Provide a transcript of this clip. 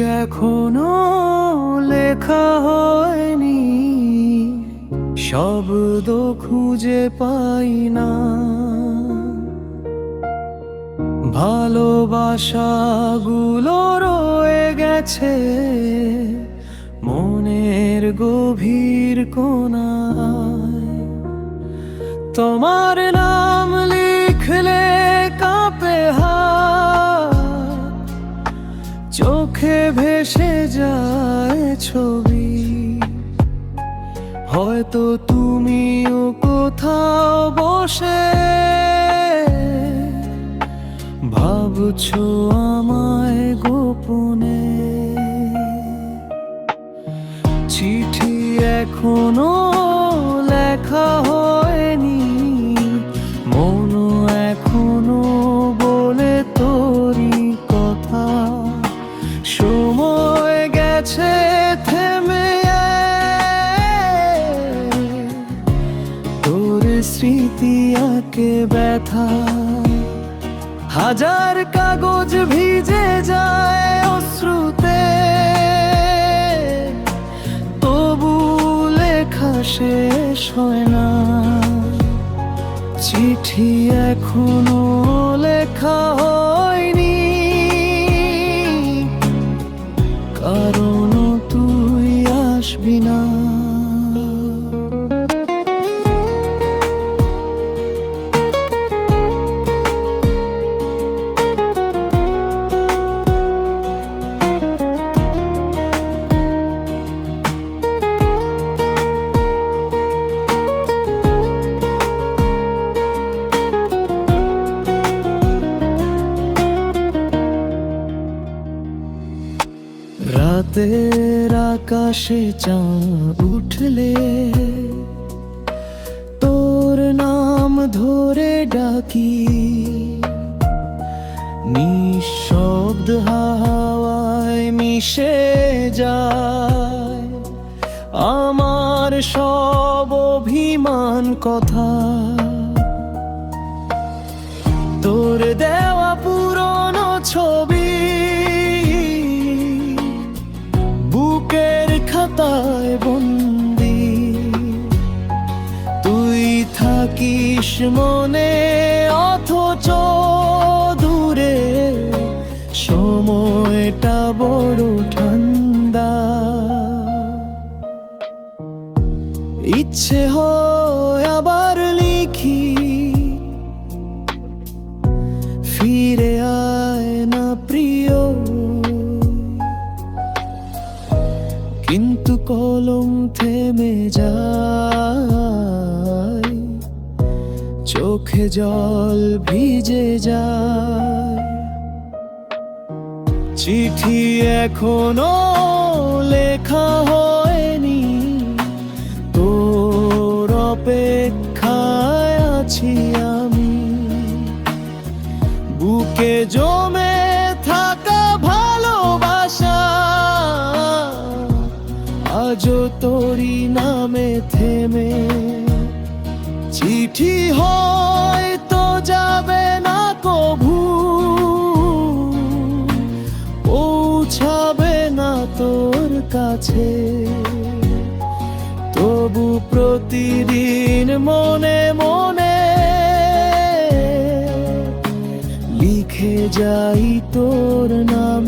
এখনও লেখা হয়নি। শব্দ খুঁজে পাই না। ভালোবাসা ভালোবাসাগুলো রয়ে গেছে মনের গভীর কোনায়। তোমার নাম লিখলে ভেসে যায় ছবি। হয়তো তুমিও কোথাও বসে। ভাবছ আমায় গোপনে। চিঠি এখনও লেখা হয়নি। মন এখনও বলে তোরই কথা। সময় আঁকে ব্যথা? হাজার কাগজ ভিজে যায় অশ্রুতে। তবু লেখা শেষ হয় না। চিঠি এখনও লেখা রাতের আকাশে চাঁদ উঠলে তোর নাম ধরে ডাকি। নিঃশব্দ হাওয়ায় মিশে যায় আমার সব অভিমান কথা। তোর দেওয়া মনে, অথচ দূরে সময়টা বড় ঠান্ডা। ইচ্ছে হয় আবার লিখি, ফিরে আয় না প্রিয়। কিন্তু কলম থেমে যায়। চোখে জল ভিজে যায়। চিঠি এখনও লেখা হয়নি। তোর অপেক্ষায় আছি আমি। বুকে জমে থাকা ভালোবাসা আজও তোরই নামে থেমে। চিঠি হয়তো যাবে না কভু। পৌঁছাবে না তোর কাছে। তবু প্রতিদিন মনে মনে লিখে যাই তোর নাম।